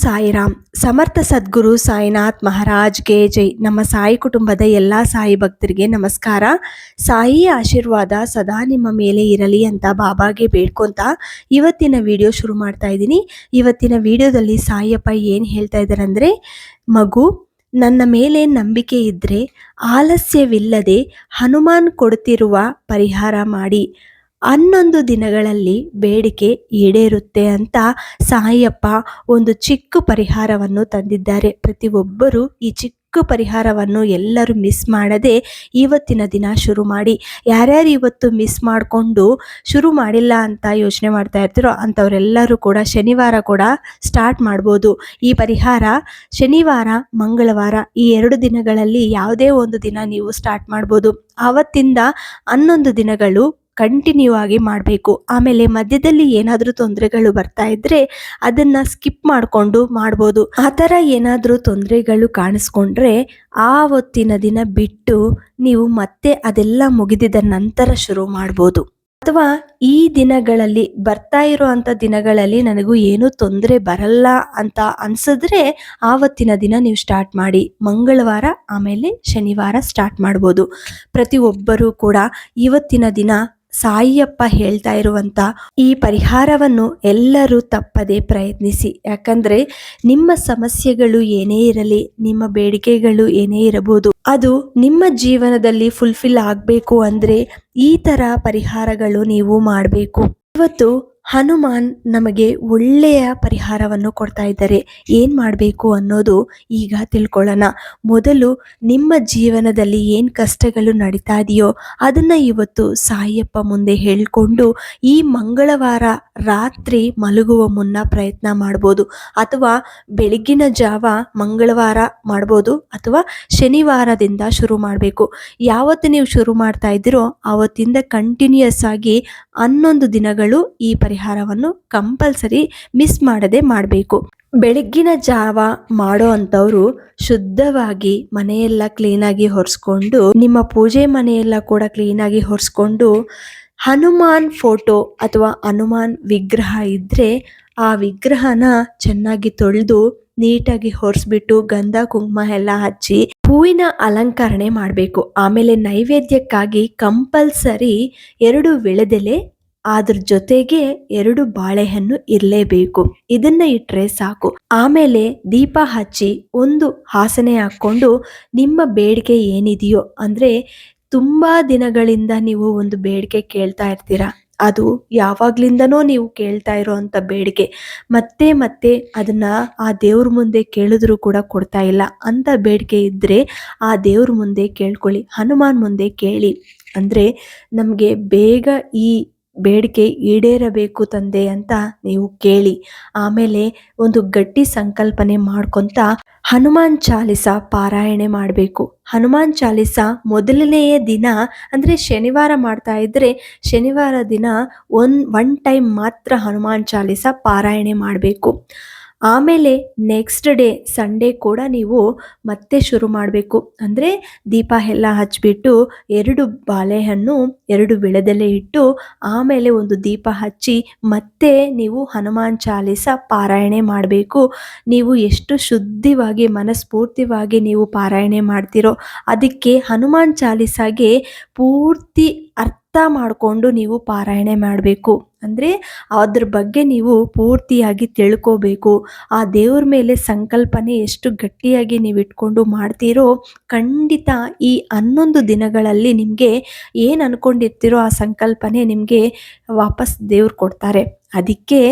ಸಾಯಿರಾಮ್. ಸಮರ್ಥ ಸದ್ಗುರು ಸಾಯಿನಾಥ್ ಮಹಾರಾಜ್ಗೆ ಜೈ. ನಮ್ಮ ಸಾಯಿ ಕುಟುಂಬದ ಎಲ್ಲ ಸಾಯಿ ಭಕ್ತರಿಗೆ ನಮಸ್ಕಾರ. ಸಾಯಿ ಆಶೀರ್ವಾದ ಸದಾ ನಿಮ್ಮ ಮೇಲೆ ಇರಲಿ ಅಂತ ಬಾಬಾಗೆ ಬೇಡ್ಕೊಂತ ಇವತ್ತಿನ ವಿಡಿಯೋ ಶುರು ಮಾಡ್ತಾ ಇದ್ದೀನಿ. ಇವತ್ತಿನ ವಿಡಿಯೋದಲ್ಲಿ ಸಾಯಿಯಪ್ಪ ಏನು ಹೇಳ್ತಾ ಇದ್ದಾರೆ ಅಂದರೆ ಮಗು, ನನ್ನ ಮೇಲೆ ನಂಬಿಕೆ ಇದ್ದರೆ ಆಲಸ್ಯವಿಲ್ಲದೆ ಹನುಮಾನ್ ಕೊಡುತ್ತಿರುವ ಪರಿಹಾರ ಮಾಡಿ. ಹನ್ನೊಂದು ದಿನಗಳಲ್ಲಿ ಬೇಡಿಕೆ ಈಡೇರುತ್ತೆ ಅಂತ ಸಾಯಪ್ಪ ಒಂದು ಚಿಕ್ಕ ಪರಿಹಾರವನ್ನು ತಂದಿದ್ದಾರೆ. ಪ್ರತಿಯೊಬ್ಬರೂ ಈ ಚಿಕ್ಕ ಪರಿಹಾರವನ್ನು ಎಲ್ಲರೂ ಮಿಸ್ ಮಾಡದೆ ಇವತ್ತಿನ ದಿನ ಶುರು ಮಾಡಿ. ಯಾರ್ಯಾರು ಇವತ್ತು ಮಿಸ್ ಮಾಡಿಕೊಂಡು ಶುರು ಮಾಡಿಲ್ಲ ಅಂತ ಯೋಚನೆ ಮಾಡ್ತಾ ಇರ್ತೀರೋ ಅಂಥವರೆಲ್ಲರೂ ಕೂಡ ಶನಿವಾರ ಕೂಡ ಸ್ಟಾರ್ಟ್ ಮಾಡ್ಬೋದು. ಈ ಪರಿಹಾರ ಶನಿವಾರ, ಮಂಗಳವಾರ ಈ ಎರಡು ದಿನಗಳಲ್ಲಿ ಯಾವುದೇ ಒಂದು ದಿನ ನೀವು ಸ್ಟಾರ್ಟ್ ಮಾಡ್ಬೋದು. ಆವತ್ತಿಂದ ಹನ್ನೊಂದು ದಿನಗಳು ಕಂಟಿನ್ಯೂ ಆಗಿ ಮಾಡಬೇಕು. ಆಮೇಲೆ ಮಧ್ಯದಲ್ಲಿ ಏನಾದರೂ ತೊಂದರೆಗಳು ಬರ್ತಾ ಇದ್ದರೆ ಅದನ್ನು ಸ್ಕಿಪ್ ಮಾಡಿಕೊಂಡು ಮಾಡ್ಬೋದು. ಆ ಥರ ಏನಾದರೂ ತೊಂದರೆಗಳು ಕಾಣಿಸ್ಕೊಂಡ್ರೆ ಆ ಹೊತ್ತಿನ ದಿನ ಬಿಟ್ಟು ನೀವು ಮತ್ತೆ ಅದೆಲ್ಲ ಮುಗಿದಿದ ನಂತರ ಶುರು ಮಾಡ್ಬೋದು. ಅಥವಾ ಈ ದಿನಗಳಲ್ಲಿ ಬರ್ತಾ ಇರುವಂಥ ದಿನಗಳಲ್ಲಿ ನನಗೂ ಏನೂ ತೊಂದರೆ ಬರಲ್ಲ ಅಂತ ಅನ್ಸಿದ್ರೆ ಆವತ್ತಿನ ದಿನ ನೀವು ಸ್ಟಾರ್ಟ್ ಮಾಡಿ. ಮಂಗಳವಾರ ಆಮೇಲೆ ಶನಿವಾರ ಸ್ಟಾರ್ಟ್ ಮಾಡ್ಬೋದು. ಪ್ರತಿಯೊಬ್ಬರೂ ಕೂಡ ಇವತ್ತಿನ ದಿನ ಸಾಯಿಯಪ್ಪ ಹೇಳ್ತಾ ಇರುವಂಥ ಈ ಪರಿಹಾರವನ್ನು ಎಲ್ಲರೂ ತಪ್ಪದೆ ಪ್ರಯತ್ನಿಸಿ. ಯಾಕಂದರೆ ನಿಮ್ಮ ಸಮಸ್ಯೆಗಳು ಏನೇ ಇರಲಿ, ನಿಮ್ಮ ಬೇಡಿಕೆಗಳು ಏನೇ ಇರಬಹುದು, ಅದು ನಿಮ್ಮ ಜೀವನದಲ್ಲಿ ಫುಲ್ಫಿಲ್ ಆಗಬೇಕು ಅಂದರೆ ಈ ಥರ ಪರಿಹಾರಗಳು ನೀವು ಮಾಡಬೇಕು. ಇವತ್ತು ಹನುಮಾನ್ ನಮಗೆ ಒಳ್ಳೆಯ ಪರಿಹಾರವನ್ನು ಕೊಡ್ತಾ ಇದ್ದಾರೆ. ಏನು ಮಾಡಬೇಕು ಅನ್ನೋದು ಈಗ ತಿಳ್ಕೊಳ್ಳೋಣ. ಮೊದಲು ನಿಮ್ಮ ಜೀವನದಲ್ಲಿ ಏನು ಕಷ್ಟಗಳು ನಡೀತಾ ಇದೆಯೋ ಅದನ್ನು ಇವತ್ತು ಸಾಯಿಯಪ್ಪ ಮುಂದೆ ಹೇಳಿಕೊಂಡು ಈ ಮಂಗಳವಾರ ರಾತ್ರಿ ಮಲಗುವ ಮುನ್ನ ಪ್ರಯತ್ನ ಮಾಡ್ಬೋದು. ಅಥವಾ ಬೆಳಗಿನ ಜಾವ ಮಂಗಳವಾರ ಮಾಡ್ಬೋದು ಅಥವಾ ಶನಿವಾರದಿಂದ ಶುರು ಮಾಡಬೇಕು. ಯಾವತ್ತು ನೀವು ಶುರು ಮಾಡ್ತಾ ಇದ್ದೀರೋ ಆವತ್ತಿಂದ ಕಂಟಿನ್ಯೂಸ್ ಆಗಿ ಹನ್ನೊಂದು ದಿನಗಳು ಈ ಪರಿಹಾರವನ್ನು ಕಂಪಲ್ಸರಿ ಮಿಸ್ ಮಾಡದೆ ಮಾಡಬೇಕು. ಬೆಳಗ್ಗಿನ ಜಾವ ಮಾಡೋ ಅಂಥವ್ರು ಶುದ್ಧವಾಗಿ ಮನೆಯೆಲ್ಲ ಕ್ಲೀನಾಗಿ ಹೊರಿಸ್ಕೊಂಡು ನಿಮ್ಮ ಪೂಜೆ ಮನೆಯೆಲ್ಲ ಕೂಡ ಕ್ಲೀನಾಗಿ ಹೊರಿಸ್ಕೊಂಡು ಹನುಮಾನ್ ಫೋಟೋ ಅಥವಾ ಹನುಮಾನ್ ವಿಗ್ರಹ ಇದ್ದರೆ ಆ ವಿಗ್ರಹನ ಚೆನ್ನಾಗಿ ತೊಳೆದು ನೀಟಾಗಿ ಹೊರಿಸ್ಬಿಟ್ಟು ಗಂಧ, ಕುಂಕುಮ ಎಲ್ಲ ಹಚ್ಚಿ ಹೂವಿನ ಅಲಂಕರಣೆ ಮಾಡಬೇಕು. ಆಮೇಲೆ ನೈವೇದ್ಯಕ್ಕಾಗಿ ಕಂಪಲ್ಸರಿ ಎರಡು ವಿಳೆದೆಲೆ, ಅದ್ರ ಜೊತೆಗೆ ಎರಡು ಬಾಳೆಹಣ್ಣು ಇರಲೇಬೇಕು. ಇದನ್ನ ಇಟ್ರೆ ಸಾಕು. ಆಮೇಲೆ ದೀಪ ಹಚ್ಚಿ ಒಂದು ಹಾಸನೆ ಹಾಕೊಂಡು ನಿಮ್ಮ ಬೇಡಿಕೆ ಏನಿದೆಯೋ, ಅಂದ್ರೆ ತುಂಬಾ ದಿನಗಳಿಂದ ನೀವು ಒಂದು ಬೇಡಿಕೆ ಕೇಳ್ತಾ ಇರ್ತೀರಾ ಅದು ಯಾವಾಗ್ಲಿಂದನೋ ನೀವು ಕೇಳ್ತಾ ಇರೋವಂಥ ಬೇಡಿಕೆ. ಮತ್ತೆ ಮತ್ತೆ ಅದನ್ನ ಆ ದೇವ್ರ ಮುಂದೆ ಕೇಳಿದ್ರೂ ಕೂಡ ಕೊಡ್ತಾ ಇಲ್ಲ. ಅಂತ ಬೇಡಿಕೆ ಇದ್ದರೆ ಆ ದೇವ್ರ ಮುಂದೆ ಕೇಳ್ಕೊಳ್ಳಿ, ಹನುಮಾನ್ ಮುಂದೆ ಕೇಳಿ. ಅಂದ್ರೆ ನಮಗೆ ಬೇಗ ಈ ಬೇಡಿಕೆ ಈಡೇರಬೇಕು ತಂದೆ ಅಂತ ನೀವು ಕೇಳಿ. ಆಮೇಲೆ ಒಂದು ಗಟ್ಟಿ ಸಂಕಲ್ಪನೆ ಮಾಡ್ಕೊಂತ ಹನುಮಾನ್ ಚಾಲಿಸ ಪಾರಾಯಣೆ ಮಾಡಬೇಕು. ಹನುಮಾನ್ ಚಾಲಿಸ ಮೊದಲನೆಯ ದಿನ, ಅಂದರೆ ಶನಿವಾರ ಮಾಡ್ತಾ ಇದ್ದರೆ ಶನಿವಾರ ದಿನ ಒನ್ ಒನ್ ಟೈಮ್ ಮಾತ್ರ ಹನುಮಾನ್ ಚಾಲಿಸ ಪಾರಾಯಣೆ ಮಾಡಬೇಕು. ಆಮೇಲೆ ನೆಕ್ಸ್ಟ್ ಡೇ ಸಂಡೇ ಕೂಡ ನೀವು ಮತ್ತೆ ಶುರು ಮಾಡಬೇಕು. ಅಂದರೆ ದೀಪ ಎಲ್ಲ ಹಚ್ಚಿಬಿಟ್ಟು ಎರಡು ಬಾಳೆಹಣ್ಣು, ಎರಡು ಬೆಳೆದಲ್ಲೇ ಇಟ್ಟು ಆಮೇಲೆ ಒಂದು ದೀಪ ಹಚ್ಚಿ ಮತ್ತೆ ನೀವು ಹನುಮಾನ್ ಚಾಲಿಸ ಪಾರಾಯಣೆ ಮಾಡಬೇಕು. ನೀವು ಎಷ್ಟು ಶುದ್ಧವಾಗಿ, ಮನಸ್ಫೂರ್ತಿವಾಗಿ ನೀವು ಪಾರಾಯಣೆ ಮಾಡ್ತಿರೋ ಅದಕ್ಕೆ ಹನುಮಾನ್ ಚಾಲೀಸಾಗೆ ಪೂರ್ತಿ ಅರ್ಥ ಮಾಡಿಕೊಂಡು ನೀವು ಪಾರಾಯಣೆ ಮಾಡಬೇಕು. ಅಂದರೆ ಅದ್ರ ಬಗ್ಗೆ ನೀವು ಪೂರ್ತಿಯಾಗಿ ತಿಳ್ಕೋಬೇಕು. ಆ ದೇವ್ರ ಮೇಲೆ ಸಂಕಲ್ಪನೆ ಎಷ್ಟು ಗಟ್ಟಿಯಾಗಿ ನೀವು ಇಟ್ಕೊಂಡು ಮಾಡ್ತೀರೋ ಖಂಡಿತ ಈ ಹನ್ನೊಂದು ದಿನಗಳಲ್ಲಿ ನಿಮಗೆ ಏನು ಅನ್ಕೊಂಡಿರ್ತೀರೋ ಆ ಸಂಕಲ್ಪನೆ ನಿಮಗೆ ವಾಪಸ್ ದೇವ್ರು ಕೊಡ್ತಾರೆ. ಅದಕ್ಕೆ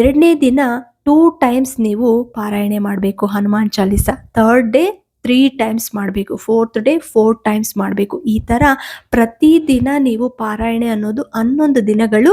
ಎರಡನೇ ದಿನ ಟೂ ಟೈಮ್ಸ್ ನೀವು ಪಾರಾಯಣೆ ಮಾಡಬೇಕು Hanuman Chalisa. Third day three times ಮಾಡಬೇಕು ಫೋರ್ತ್ ಡೇ ಫೋರ್ ಟೈಮ್ಸ್ ಮಾಡಬೇಕು. ಈ ಥರ ಪ್ರತಿದಿನ ನೀವು ಪಾರಾಯಣೆ ಅನ್ನೋದು ಹನ್ನೊಂದು ದಿನಗಳು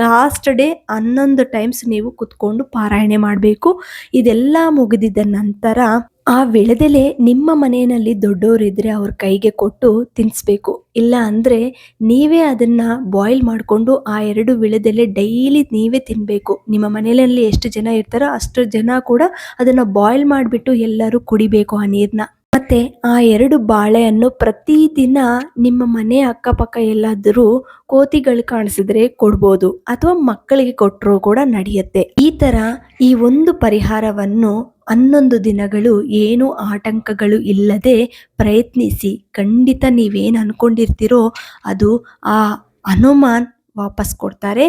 ಲಾಸ್ಟ್ ಡೇ ಹನ್ನೊಂದು ಟೈಮ್ಸ್ ನೀವು ಕುತ್ಕೊಂಡು ಪಾರಾಯಣೆ ಮಾಡಬೇಕು. ಇದೆಲ್ಲ ಮುಗಿದಿದ್ದ ನಂತರ ಆ ವಿಳೆದೆಲೆ ನಿಮ್ಮ ಮನೆಯಲ್ಲಿ ದೊಡ್ಡವರಿದ್ರೆ ಅವ್ರ ಕೈಗೆ ಕೊಟ್ಟು ತಿನ್ನಿಸ್ಬೇಕು ಇಲ್ಲ ಅಂದರೆ ನೀವೇ ಅದನ್ನು ಬಾಯ್ಲ್ ಮಾಡಿಕೊಂಡು ಆ ಎರಡು ವಿಳೆದೆಲೆ ಡೈಲಿ ನೀವೇ ತಿನ್ನಬೇಕು ನಿಮ್ಮ ಮನೆಯಲ್ಲಿ ಎಷ್ಟು ಜನ ಇರ್ತಾರೋ ಅಷ್ಟು ಜನ ಕೂಡ ಅದನ್ನು ಬಾಯ್ಲ್ ಮಾಡಿಬಿಟ್ಟು ಎಲ್ಲರೂ ಕುಡಿಬೇಕು ಆ ನೀರನ್ನ ಮತ್ತೆ ಆ ಎರಡು ಬಾಳೆಯನ್ನು ಪ್ರತಿದಿನ ನಿಮ್ಮ ಮನೆ ಅಕ್ಕಪಕ್ಕ ಎಲ್ಲಾದರೂ ಕೋತಿಗಳು ಕಾಣಿಸಿದ್ರೆ ಕೊಡ್ಬೋದು ಅಥವಾ ಮಕ್ಕಳಿಗೆ ಕೊಟ್ಟರು ಕೂಡ ನಡೆಯುತ್ತೆ. ಈ ತರ ಈ ಒಂದು ಪರಿಹಾರವನ್ನು ಹನ್ನೊಂದು ದಿನಗಳು ಏನು ಆಟಂಕಗಳು ಇಲ್ಲದೆ ಪ್ರಯತ್ನಿಸಿ. ಖಂಡಿತ ನೀವೇನು ಅನ್ಕೊಂಡಿರ್ತೀರೋ ಅದು ಆ ಹನುಮಾನ್ ವಾಪಸ್ ಕೊಡ್ತಾರೆ.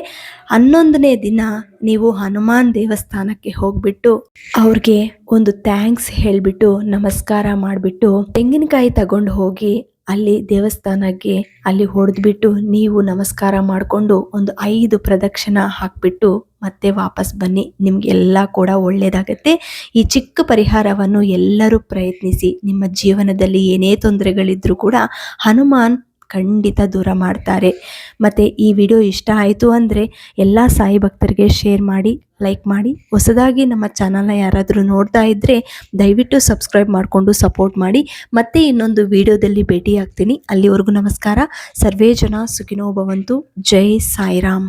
ಹನ್ನೊಂದನೇ ದಿನ ನೀವು ಹನುಮಾನ್ ದೇವಸ್ಥಾನಕ್ಕೆ ಹೋಗ್ಬಿಟ್ಟು ಅವ್ರಿಗೆ ಒಂದು ಥ್ಯಾಂಕ್ಸ್ ಹೇಳಿಬಿಟ್ಟು ನಮಸ್ಕಾರ ಮಾಡಿಬಿಟ್ಟು ತೆಂಗಿನಕಾಯಿ ತಗೊಂಡು ಹೋಗಿ ಅಲ್ಲಿ ದೇವಸ್ಥಾನಕ್ಕೆ ಅಲ್ಲಿ ಹೊಡೆದ್ಬಿಟ್ಟು ನೀವು ನಮಸ್ಕಾರ ಮಾಡಿಕೊಂಡು ಒಂದು ಐದು ಪ್ರದಕ್ಷಿಣ ಹಾಕ್ಬಿಟ್ಟು ಮತ್ತೆ ವಾಪಸ್ ಬನ್ನಿ. ನಿಮಗೆಲ್ಲ ಕೂಡ ಒಳ್ಳೆಯದಾಗತ್ತೆ ಈ ಚಿಕ್ಕ ಪರಿಹಾರವನ್ನು ಎಲ್ಲರೂ ಪ್ರಯತ್ನಿಸಿ. ನಿಮ್ಮ ಜೀವನದಲ್ಲಿ ಏನೇ ತೊಂದರೆಗಳಿದ್ರೂ ಕೂಡ ಹನುಮಾನ್ ಖಂಡಿತ ದೂರ ಮಾಡ್ತಾರೆ. ಮತ್ತು ಈ ವಿಡಿಯೋ ಇಷ್ಟ ಆಯಿತು ಅಂದರೆ ಎಲ್ಲ ಸಾಯಿ ಭಕ್ತರಿಗೆ ಶೇರ್ ಮಾಡಿ ಲೈಕ್ ಮಾಡಿ. ಹೊಸದಾಗಿ ನಮ್ಮ ಚಾನಲ್ನ ಯಾರಾದರೂ ನೋಡ್ತಾ ಇದ್ದರೆ ದಯವಿಟ್ಟು ಸಬ್ಸ್ಕ್ರೈಬ್ ಮಾಡಿಕೊಂಡು ಸಪೋರ್ಟ್ ಮಾಡಿ. ಮತ್ತೆ ಇನ್ನೊಂದು ವಿಡಿಯೋದಲ್ಲಿ ಭೇಟಿ ಆಗ್ತೀನಿ ಅಲ್ಲಿವರೆಗೂ ನಮಸ್ಕಾರ. ಸರ್ವೇ ಜನ ಸುಖಿನೋ ಭವಂತು. ಜೈ ಸಾಯಿರಾಮ್.